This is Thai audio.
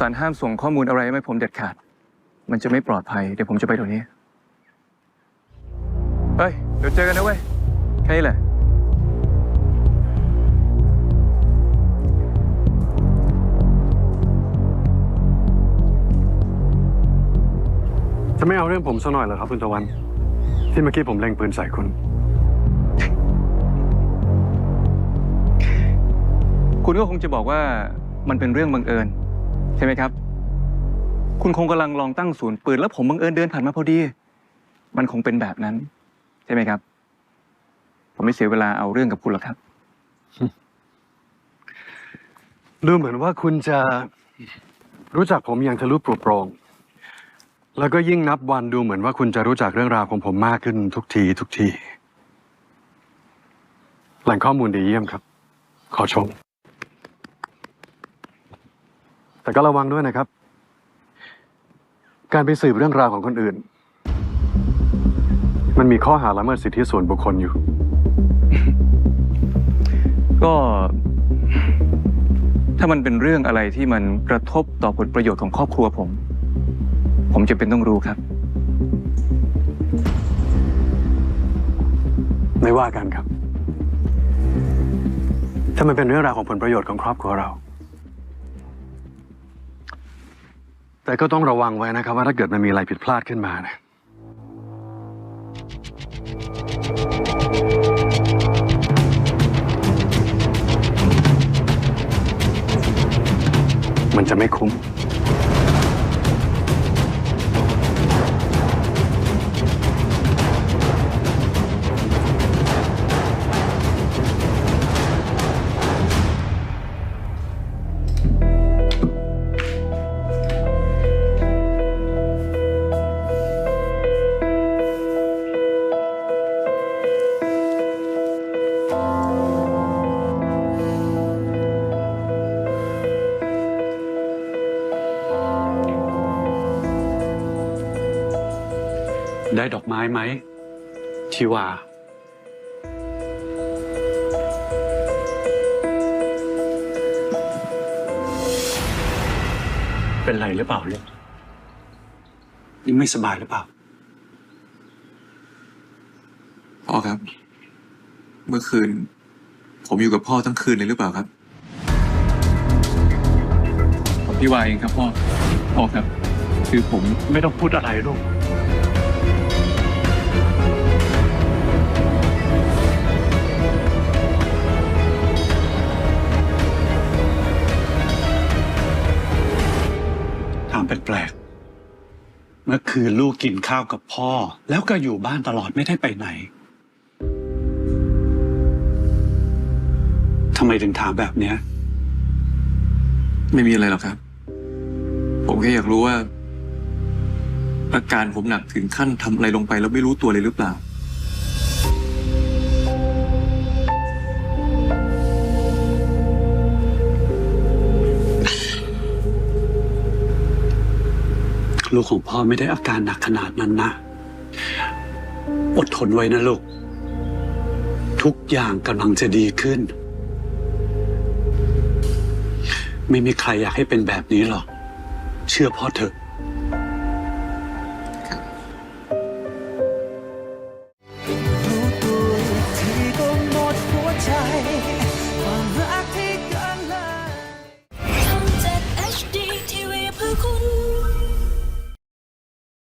สันห้ามส่งข้อมูลอะไรให้ผมเด็ดขาด มันจะไม่ปลอดภัย เดี๋ยวผมจะไปเดี๋ยวนี้ เฮ้ย เดี๋ยวเจอกันนะเว้ย แค่นี้แหละจะไม่เอาเรื่องผมซะหน่อยเหรอครับคุณตะวัน ที่เมื่อกี้ผมเล็งปืนใส่คุณ คุณก็คงจะบอกว่ามันเป็นเรื่องบังเอิญใช่ไหมครับ คุณคงกำลังลองตั้งศูนย์ปืน แล้วผมบังเอิญเดินผ่านมาพอดี มันคงเป็นแบบนั้น ใช่ไหมครับ ผมไม่เสียเวลาเอาเรื่องกับคุณหรอกครับ ดูเหมือนว่าคุณจะรู้จักผมอย่างทะลุปลุกโปรง แล้วก็ยิ่งนับวันดูเหมือนว่าคุณจะรู้จักเรื่องราวของผมมากขึ้นทุกที ทุกที แหล่งข้อมูลดีเยี่ยมครับ ขอชม แต่ก็ระวังด้วยนะครับ การไปสืบเรื่องราวของคนอื่น มันมีข้อหาละเมิดสิทธิส่วนบุคคลอยู่ ก็ถ้ามันเป็นเรื่องอะไรที่มันกระทบต่อผลประโยชน์ของครอบครัวผม ผมจะเป็นต้องรู้ครับ ไม่ว่ากันครับ ถ้ามันเป็นเรื่องราวของผลประโยชน์ของครอบครัวเรา แต่ก็ต้องระวังไว้นะครับ ว่าถ้าเกิดมันมีอะไรผิดพลาดขึ้นมานะมันจะไม่คุ้ม ได้ดอกไม้ไหมทิวา เป็นไรหรือเปล่าลูกนี่ไม่สบายหรือเปล่า พ่อครับ เมื่อคืน ผมอยู่กับพ่อทั้งคืนเลยหรือเปล่าครับผมพี่วายเองครับพ่อพ่อครับ คือผมไม่ต้องพูดอะไรลูก ปลกๆ เมื่อคืนลูกกินข้าวกับพ่อ แล้วก็อยู่บ้านตลอดไม่ได้ไปไหนทำไมถึงถามแบบเนี้ย ไม่มีอะไรหรอกครับ ผมแค่อยากรู้ว่า อาการผมหนักถึงขั้นทำอะไรลงไปแล้วไม่รู้ตัวเลยหรือเปล่า ลูกของพ่อไม่ได้อาการหนักขนาดนั้นนะ อดทนไว้นะลูก ทุกอย่างกำลังจะดีขึ้น ไม่มีใครอยากให้เป็นแบบนี้หรอก เชื่อพ่อเถอะ